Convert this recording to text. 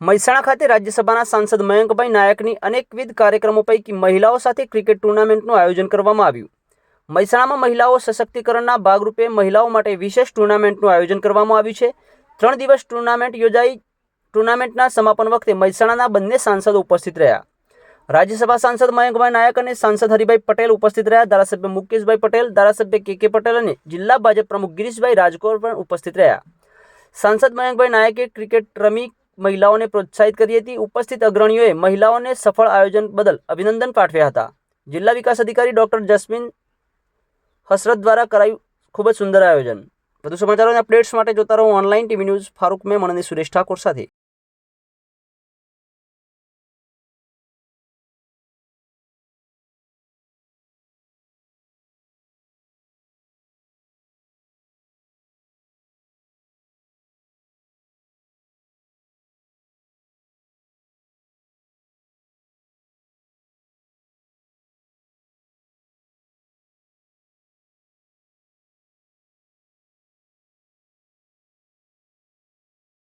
મહેસાણા ખાતે રાજ્યસભાના સાંસદ મયંકભાઈ નાયકની અનેકવિધ કાર્યક્રમો પૈકી મહિલાઓ સાથે ક્રિકેટ ટુર્નામેન્ટનું આયોજન કરવામાં આવ્યું. મહેસાણામાં મહિલાઓ સશક્તિકરણના ભાગરૂપે મહિલાઓ માટે વિશેષ ટુર્નામેન્ટનું આયોજન કરવામાં આવ્યું છે. ત્રણ દિવસ ટુર્નામેન્ટ યોજાઈ, ટુર્નામેન્ટના સમાપન વખતે મહેસાણાના બંને સાંસદો ઉપસ્થિત રહ્યા. રાજ્યસભા સાંસદ મયંકભાઈ નાયક અને સાંસદ હરિભાઈ પટેલ ઉપસ્થિત રહ્યા. ધારાસભ્ય મુકેશભાઈ પટેલ, ધારાસભ્ય કે કે પટેલ અને જિલ્લા ભાજપ પ્રમુખ ગિરીશભાઈ રાજકોર પણ ઉપસ્થિત રહ્યા. સાંસદ મયંકભાઈ નાયકે ક્રિકેટ રમી મહિલાઓને પ્રોત્સાહિત કરી હતી. ઉપસ્થિત અગ્રણીઓએ મહિલાઓને સફળ આયોજન બદલ અભિનંદન પાઠવ્યા હતા. જિલ્લા વિકાસ અધિકારી ડોક્ટર જસ્મીન હસરત દ્વારા કરાયું ખૂબ જ સુંદર આયોજન. વધુ સમાચારો અને અપડેટ્સ માટે જોતા રહો online TV news Farooq Memon અને સુરેશ ઠાકોર સાથે.